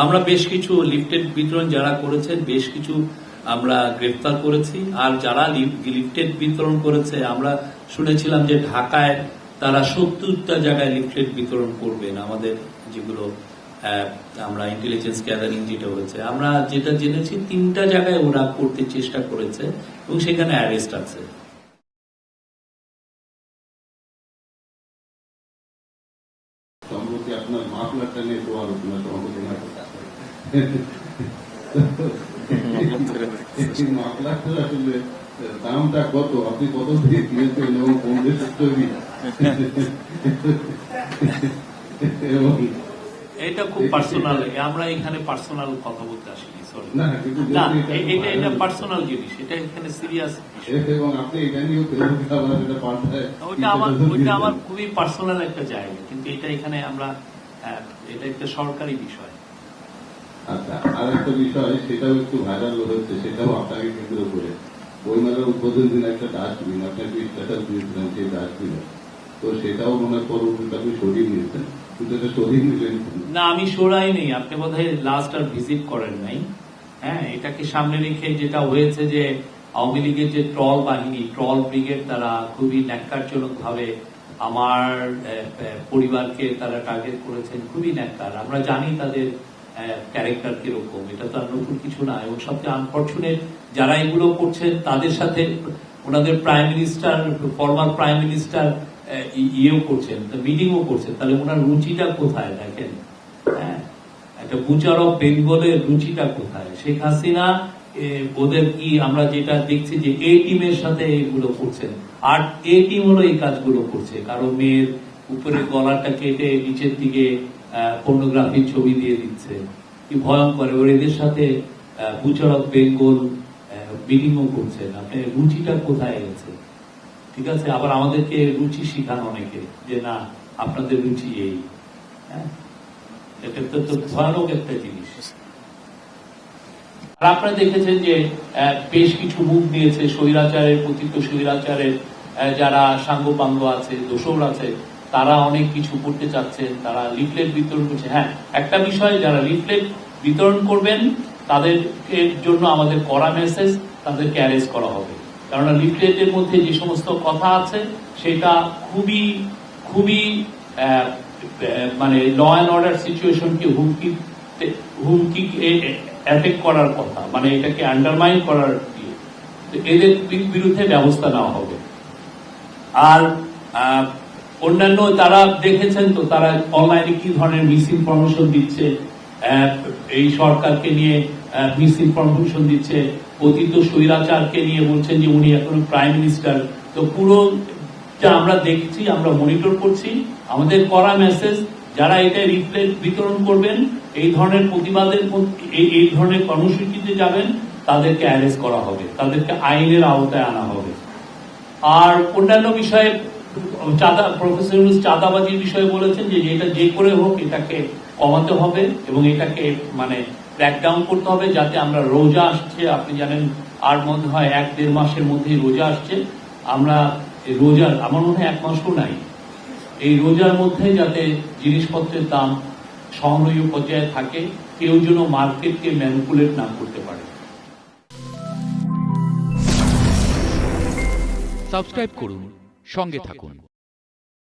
আমরা বেশ কিছু লিফটেড বিতরণ যারা করেছেন, বেশ কিছু আমরা গ্রেফতার করেছি। আর যারা লিফটেড বিতরণ করেছে, আমরা শুনেছিলাম যে ঢাকায় তারা সত্তরটা জায়গায় লিফলেট বিতরণ করবেন। আমাদের যেগুলো আমরা ইন্টেলিজেন্স গ্যাদারিং যেটা হয়েছে। আমরা যেটা জেনেছি, তিনটা জায়গায় ওরা করতে চেষ্টা করেছে এবং সেখানে অ্যারেস্ট আছে। আপনার মাফলারটা নিয়ে তো আলোচনা আসলে দামটা কত আপনি কত দিয়ে এবং কোন দেশের তৈরি এবং এটা খুব পার্সোনাল আমরা এখানে পার্সোনাল কথা বলতে আসিনি না কিন্তু না যেহেতু এ- এটা এটা পার্সোনাল জিনিস এটা এখানে সিরিয়াস এবং আপনি ওইটা আমার ওইটা আমার খুবই পার্সোনাল একটা জায়গা কিন্তু এটা এখানে আমরা এটা একটা সরকারি বিষয়। আচ্ছা আর একটা বিষয়, সেটাও একটু ভাইরাল সেটাও আপনাকে কেন্দ্র করে। বইমেলার উদ্বোধন দিন একটা ডাস্টবিন আপনাকে স্ট্যাটাস দিয়েছিলেন সেই ডাস্টবিনে তো সেটাও মনে আপনি সরিয়ে নিয়েছেন। কিন্তু এটা সরিয়ে নিলেন না, আমি সরাই নেই। আপনি বোধহয় লাস্ট আর ভিজিট করেন নাই। হ্যাঁ এটাকে সামনে রেখে যেটা হয়েছে যে আওয়ামী লীগের যে ট্রল বাহিনী, ট্রল ব্রিগেড তারা খুবই ন্যাক্কারজনক ভাবে আমার পরিবারকে তারা টার্গেট করেছেন। খুবই ন্যাক্কার। আমরা জানি তাদের ক্যারেক্টার কীরকম এটা তো আর নতুন কিছু না। এবং সবচেয়ে আনফর্চুনেট যারা এগুলো করছেন, তাদের সাথে ওনাদের prime minister former prime minister ইয়েও করছেন মিটিংও করছেন। তাহলে ওনার রুচিটা কোথায় দেখেন? হ্যাঁ? একটা বুচার অফ বেঙ্গলের রুচিটা কোথায়? শেখ হাসিনা ওদের কি আমরা যেটা দেখছি যে এ টিমের সাথে এগুলো করছেন। আর এ টিম হলো এই কাজগুলো করছে। কারও মেয়ের উপরে গলাটা কেটে নিচের দিকে পর্নোগ্রাফির ছবি দিয়ে দিচ্ছে। কি ভয়ঙ্কর। এবার এদের সাথে অফ বেঙ্গল মিটিংও করছেন আপনি রুচিটা কোথায় গেছে ঠিক আছে? আবার আমাদেরকে রুচি শিখান অনেকে, যে না, আপনাদের রুচি এই। হ্যাঁ? এটা তো ভয়ানক একটা জিনিস। আর আপনারা দেখেছেন যে বেশ কিছু মুখ দিয়েছে স্বৈরাচারের পতিত স্বৈরাচারের যারা সাঙ্গপাঙ্গ আছে দোষর আছে। তারা অনেক কিছু করতে চাচ্ছেন তারা লিফলেট বিতরণ করছে। হ্যাঁ একটা বিষয়, যারা লিফলেট বিতরণ করবেন তাদের জন্য আমাদের করা মেসেজ তাদেরকে অ্যারেস্ট করা হবে। কেননা লিফলেটের মধ্যে যে সমস্ত কথা আছে, সেটা খুবই খুবই মানে ল অ্যান্ড অর্ডার সিচুয়েশনকে হুমকি হুমকি অ্যাফেক্ট করার কথা মানে এটাকে আন্ডারমাইন করার ইয়ে। এদের বিরুদ্ধে ব্যবস্থা নেওয়া হবে। আর অন্যান্য তারা দেখেছেন তো, তারা অনলাইনে কি ধরনের মিস ইনফরমেশন দিচ্ছে এই সরকারকে নিয়ে মিস ইনফরমেশন দিচ্ছে, অতীত স্বৈরাচারকে নিয়ে বলছেন যে উনি এখন প্রাইম মিনিস্টার তো পুরো যা আমরা দেখছি, আমরা মনিটর করছি, আমাদের করা মেসেজ যারা এটা রিফ্লেট বিতরণ করবেন, এই ধরনের প্রতিবাদের এই ধরনের কর্মসূচিতে যাবেন, তাদেরকে অ্যারেস্ট করা হবে, তাদেরকে আইনের আওতায় আনা হবে। আর অন্যান্য বিষয়ে চাঁদা, প্রফেসর চাঁদাবাজির বিষয়ে বলেছেন যে এটা যে করে হোক এটাকে কমাতে হবে এবং এটাকে মানে করতে হবে যাতে আমরা রোজা আসছে। আপনি জানেন, আর মনে হয় এক দেড় মাসের মধ্যেই রোজা আসছে। আমরা রোজার, আমার মনে হয় এক মাসও নাই। এই রোজার মধ্যে যাতে জিনিসপত্রের দাম সহনীয় পর্যায়ে থাকে, কেউ যেন মার্কেটকে ম্যানিপুলেট না করতে পারে। সাবস্ক্রাইব করুন সঙ্গে থাকুন।